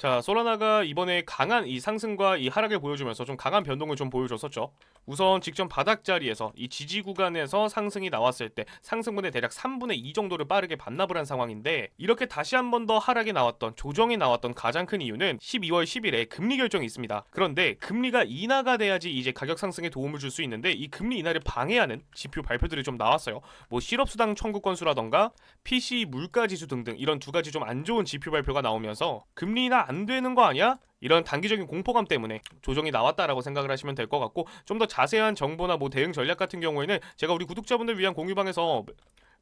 자, 솔라나가 이번에 강한 이 상승과 이 하락을 보여주면서 좀 강한 변동을 좀 보여줬었죠. 우선 직전 바닥 자리에서 이 지지 구간에서 상승이 나왔을 때 상승분의 대략 3분의 2 정도를 빠르게 반납을 한 상황인데 이렇게 다시 한 번 더 하락이 나왔던 조정이 나왔던 가장 큰 이유는 12월 10일에 금리 결정이 있습니다. 그런데 금리가 인하가 돼야지 이제 가격 상승에 도움을 줄 수 있는데 이 금리 인하를 방해하는 지표 발표들이 좀 나왔어요. 뭐 실업수당 청구 건수라던가 PC 물가 지수 등등 이런 두 가지 좀 안 좋은 지표 발표가 나오면서 금리 인하 안 되는 거 아니야? 이런 단기적인 공포감 때문에 조정이 나왔다라고 생각을 하시면 될 것 같고 좀 더 자세한 정보나 뭐 대응 전략 같은 경우에는 제가 우리 구독자분들 위한 공유방에서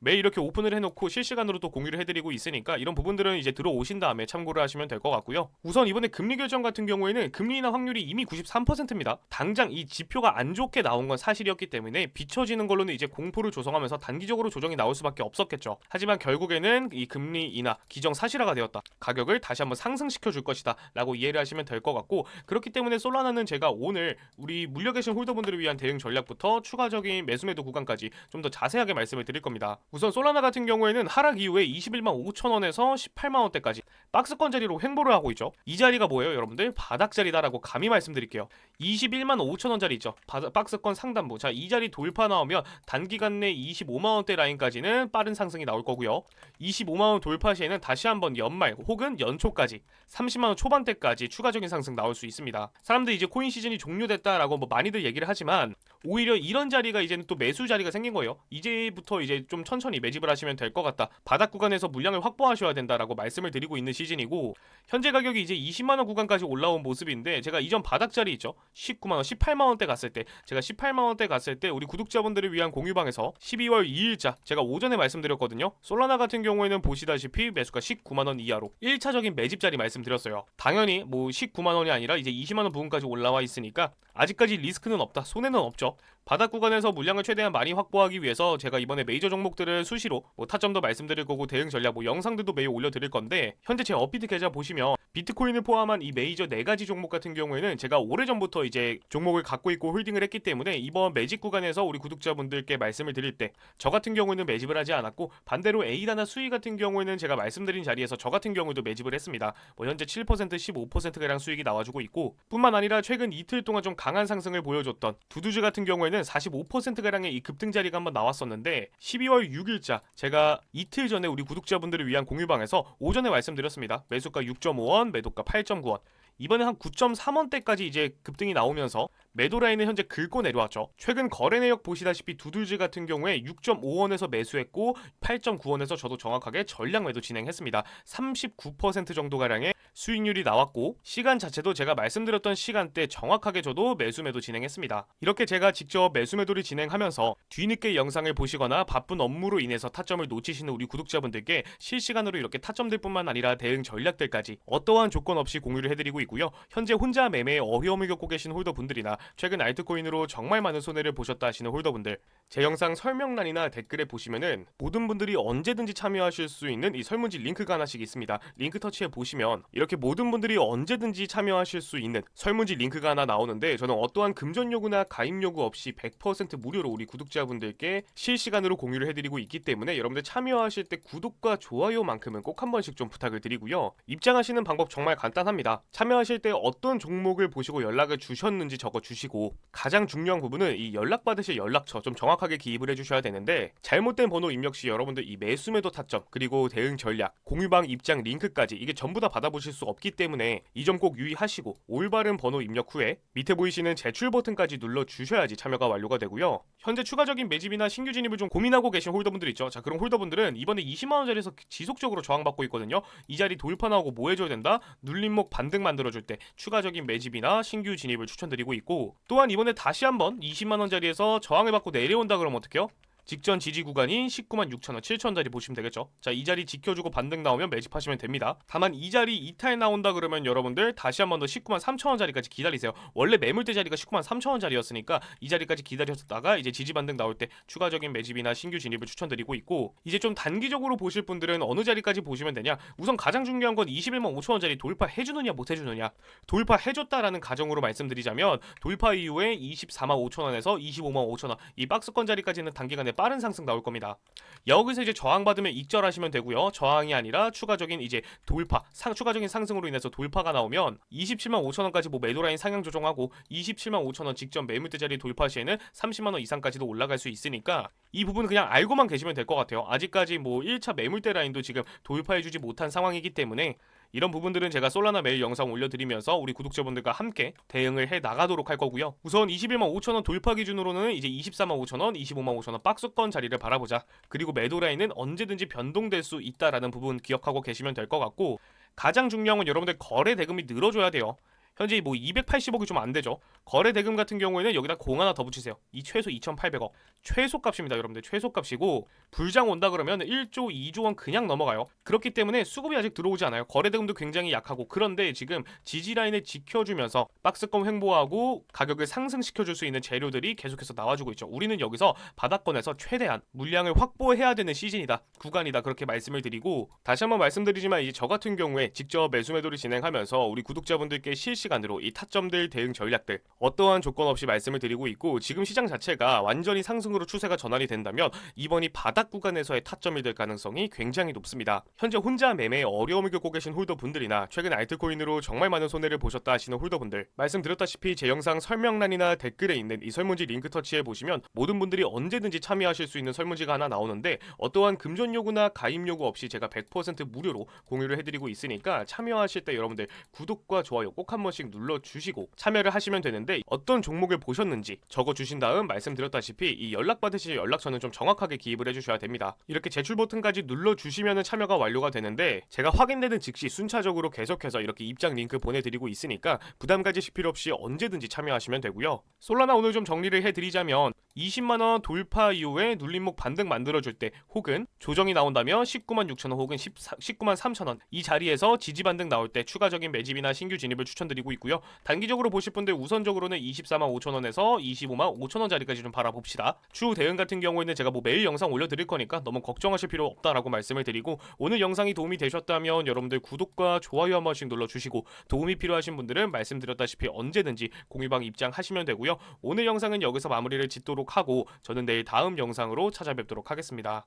매일 이렇게 오픈을 해놓고 실시간으로 또 공유를 해드리고 있으니까 이런 부분들은 이제 들어오신 다음에 참고를 하시면 될 것 같고요. 우선 이번에 금리 결정 같은 경우에는 금리 인하 확률이 이미 93%입니다. 당장 이 지표가 안 좋게 나온 건 사실이었기 때문에 비춰지는 걸로는 이제 공포를 조성하면서 단기적으로 조정이 나올 수밖에 없었겠죠. 하지만 결국에는 이 금리 인하 기정 사실화가 되었다. 가격을 다시 한번 상승시켜 줄 것이다 라고 이해를 하시면 될 것 같고 그렇기 때문에 솔라나는 제가 오늘 우리 물려 계신 홀더분들을 위한 대응 전략부터 추가적인 매수매도 구간까지 좀 더 자세하게 말씀을 드릴 겁니다. 우선 솔라나 같은 경우에는 하락 이후에 21만 5천 원에서 18만 원대까지 박스권 자리로 횡보를 하고 있죠. 이 자리가 뭐예요, 여러분들? 바닥 자리다라고 감히 말씀드릴게요. 21만 5천 원짜리 있죠. 바닥- 박스권 상단부. 자, 이 자리 돌파 나오면 단기간 내 25만 원대 라인까지는 빠른 상승이 나올 거고요. 25만 원 돌파 시에는 다시 한번 연말 혹은 연초까지 30만 원 초반대까지 추가적인 상승 나올 수 있습니다. 사람들이 이제 코인 시즌이 종료됐다라고 뭐 많이들 얘기를 하지만 오히려 이런 자리가 이제는 또 매수 자리가 생긴 거예요. 이제부터 이제 좀천 천히 매집을 하시면 될 것 같다. 바닥 구간에서 물량을 확보하셔야 된다라고 말씀을 드리고 있는 시즌이고 현재 가격이 이제 20만 원 구간까지 올라온 모습인데 제가 이전 바닥 자리 있죠. 19만 원, 18만 원대 갔을 때 제가 18만 원대 갔을 때 우리 구독자분들을 위한 공유방에서 12월 2일자 제가 오전에 말씀드렸거든요. 솔라나 같은 경우에는 보시다시피 매수가 19만 원 이하로 1차적인 매집 자리 말씀드렸어요. 당연히 뭐 19만 원이 아니라 이제 20만 원 부분까지 올라와 있으니까 아직까지 리스크는 없다. 손해는 없죠. 바닥 구간에서 물량을 최대한 많이 확보하기 위해서 제가 이번에 메이저 종목들을 수시로 뭐 타점도 말씀드릴 거고 대응 전략 뭐 영상들도 매일 올려드릴 건데 현재 제 업비트 계좌 보시면 비트코인을 포함한 이 메이저 네 가지 종목 같은 경우에는 제가 오래전부터 이제 종목을 갖고 있고 홀딩을 했기 때문에 이번 매집 구간에서 우리 구독자분들께 말씀을 드릴 때 저 같은 경우에는 매집을 하지 않았고 반대로 에이다나 수익 같은 경우에는 제가 말씀드린 자리에서 저 같은 경우도 매집을 했습니다. 뭐 현재 7% 15%가량 수익이 나와주고 있고 뿐만 아니라 최근 이틀 동안 좀 강한 상승을 보여줬던 두두즈 같은 경우에는 45%가량의 이 급등 자리가 한번 나왔었는데 12월 6일자 제가 이틀 전에 우리 구독자분들을 위한 공유방에서 오전에 말씀드렸습니다. 매수가 6.5원, 매도가 8.9원. 이번에 한 9.3원대까지 이제 급등이 나오면서 매도 라인은 현재 긁고 내려왔죠. 최근 거래 내역 보시다시피 두들즈 같은 경우에 6.5원에서 매수했고 8.9원에서 저도 정확하게 전량 매도 진행했습니다. 39% 정도 가량의 수익률이 나왔고 시간 자체도 제가 말씀드렸던 시간대 정확하게 저도 매수 매도 진행했습니다. 이렇게 제가 직접 매수 매도를 진행하면서 뒤늦게 영상을 보시거나 바쁜 업무로 인해서 타점을 놓치시는 우리 구독자분들께 실시간으로 이렇게 타점들 뿐만 아니라 대응 전략들까지 어떠한 조건 없이 공유를 해드리고 있고요. 현재 혼자 매매에 어려움을 겪고 계신 홀더분들이나 최근 알트코인으로 정말 많은 손해를 보셨다 하시는 홀더분들 제 영상 설명란이나 댓글에 보시면은 모든 분들이 언제든지 참여하실 수 있는 이 설문지 링크가 하나씩 있습니다. 링크 터치해 보시면 이렇게 모든 분들이 언제든지 참여하실 수 있는 설문지 링크가 하나 나오는데 저는 어떠한 금전 요구나 가입 요구 없이 100% 무료로 우리 구독자분들께 실시간으로 공유를 해드리고 있기 때문에 여러분들 참여하실 때 구독과 좋아요만큼은 꼭 한 번씩 좀 부탁을 드리고요. 입장하시는 방법 정말 간단합니다. 참여하실 때 어떤 종목을 보시고 연락을 주셨는지 적어 주시 고 가장 중요한 부분은 이 연락 받으실 연락처 좀 정확하게 기입을 해주셔야 되는데 잘못된 번호 입력 시 여러분들 이 매수매도 타점 그리고 대응 전략 공유방 입장 링크까지 이게 전부 다 받아보실 수 없기 때문에 이 점 꼭 유의하시고 올바른 번호 입력 후에 밑에 보이시는 제출 버튼까지 눌러 주셔야지 참여가 완료가 되고요. 현재 추가적인 매집이나 신규 진입을 좀 고민하고 계신 홀더분들 있죠. 자 그런 홀더분들은 이번에 20만 원짜리에서 지속적으로 저항받고 있거든요. 이 자리 돌파 나오고 뭐 해줘야 된다? 눌림목 반등 만들어줄 때 추가적인 매집이나 신규 진입을 추천드리고 있고 또한 이번에 다시 한번 20만 원짜리에서 저항을 받고 내려온다 그러면 어떡해요? 직전 지지 구간인 19만 6천원, 7천원짜리 보시면 되겠죠. 자, 이 자리 지켜주고 반등 나오면 매집하시면 됩니다. 다만 이 자리 이탈 나온다 그러면 여러분들 다시 한 번 더 19만 3천원짜리까지 기다리세요. 원래 매물대 자리가 19만 3천원짜리였으니까 이 자리까지 기다렸다가 이제 지지 반등 나올 때 추가적인 매집이나 신규 진입을 추천드리고 있고 이제 좀 단기적으로 보실 분들은 어느 자리까지 보시면 되냐? 우선 가장 중요한 건 21만 5천원짜리 돌파해주느냐 못해주느냐. 돌파해줬다라는 가정으로 말씀드리자면 돌파 이후에 24만 5천원에서 25만 5천원 이 박스권 자리까지는 단기간에 빠른 상승 나올 겁니다. 여기서 이제 저항받으면 익절하시면 되고요. 저항이 아니라 추가적인 이제 돌파, 상, 추가적인 상승으로 인해서 돌파가 나오면 27만 5천 원까지 뭐 매도 라인 상향 조정하고 27만 5천 원 직전 매물대 자리 돌파 시에는 30만 원 이상까지도 올라갈 수 있으니까 이 부분 그냥 알고만 계시면 될 것 같아요. 아직까지 뭐 1차 매물대 라인도 지금 돌파해주지 못한 상황이기 때문에 이런 부분들은 제가 솔라나 매일 영상 올려드리면서 우리 구독자분들과 함께 대응을 해 나가도록 할 거고요. 우선 21만 5천 원 돌파 기준으로는 이제 24만 5천 원, 25만 5천 원 박스권 자리를 바라보자. 그리고 매도 라인은 언제든지 변동될 수 있다라는 부분 기억하고 계시면 될 것 같고 가장 중요한 건 여러분들 거래 대금이 늘어줘야 돼요. 현재 뭐 280억이 좀 안 되죠. 거래 대금 같은 경우에는 여기다 공 하나 더 붙이세요. 이 최소 2,800억. 최소 값입니다, 여러분들. 최소 값이고 불장 온다 그러면 1조, 2조 원 그냥 넘어가요. 그렇기 때문에 수급이 아직 들어오지 않아요. 거래 대금도 굉장히 약하고 그런데 지금 지지 라인을 지켜주면서 박스권 횡보하고 가격을 상승시켜 줄 수 있는 재료들이 계속해서 나와주고 있죠. 우리는 여기서 바닥권에서 최대한 물량을 확보해야 되는 시즌이다. 구간이다. 그렇게 말씀을 드리고 다시 한번 말씀드리지만 이제 저 같은 경우에 직접 매수 매도를 진행하면서 우리 구독자분들께 실시 간으로 이 타점들 대응 전략들 어떠한 조건 없이 말씀을 드리고 있고 지금 시장 자체가 완전히 상승으로 추세가 전환이 된다면 이번이 바닥 구간에서의 타점이 될 가능성이 굉장히 높습니다. 현재 혼자 매매에 어려움을 겪고 계신 홀더분들이나 최근 알트코인으로 정말 많은 손해를 보셨다 하시는 홀더분들 말씀드렸다시피 제 영상 설명란이나 댓글에 있는 이 설문지 링크 터치해 보시면 모든 분들이 언제든지 참여하실 수 있는 설문지가 하나 나오는데 어떠한 금전 요구나 가입 요구 없이 제가 100% 무료로 공유를 해드리고 있으니까 참여하실 때 여러분들 구독과 좋아요 꼭 한 번씩 눌러주시고 참여를 하시면 되는데 어떤 종목을 보셨는지 적어주신 다음 말씀드렸다시피 이 연락 받으실 연락처는 좀 정확하게 기입을 해주셔야 됩니다. 이렇게 제출 버튼까지 눌러주시면 참여가 완료가 되는데 제가 확인되는 즉시 순차적으로 계속해서 이렇게 입장 링크 보내드리고 있으니까 부담 가지실 필요 없이 언제든지 참여하시면 되고요. 솔라나 오늘 좀 정리를 해드리자면 20만원 돌파 이후에 눌림목 반등 만들어줄 때 혹은 조정이 나온다면 19만 6천원 혹은 14, 19만 3천원 이 자리에서 지지 반등 나올 때 추가적인 매집이나 신규 진입을 추천드리고 있고요. 단기적으로 보실 분들 우선적으로는 24만 5천 원에서 25만 5천원 자리까지 좀 바라봅시다. 추후 대응 같은 경우에는 제가 뭐 매일 영상 올려드릴 거니까 너무 걱정하실 필요 없다라고 말씀을 드리고 오늘 영상이 도움이 되셨다면 여러분들 구독과 좋아요 한 번씩 눌러주시고 도움이 필요하신 분들은 말씀드렸다시피 언제든지 공유방 입장하시면 되고요. 오늘 영상은 여기서 마무리를 짓도록 하고 저는 내일 다음 영상으로 찾아뵙도록 하겠습니다.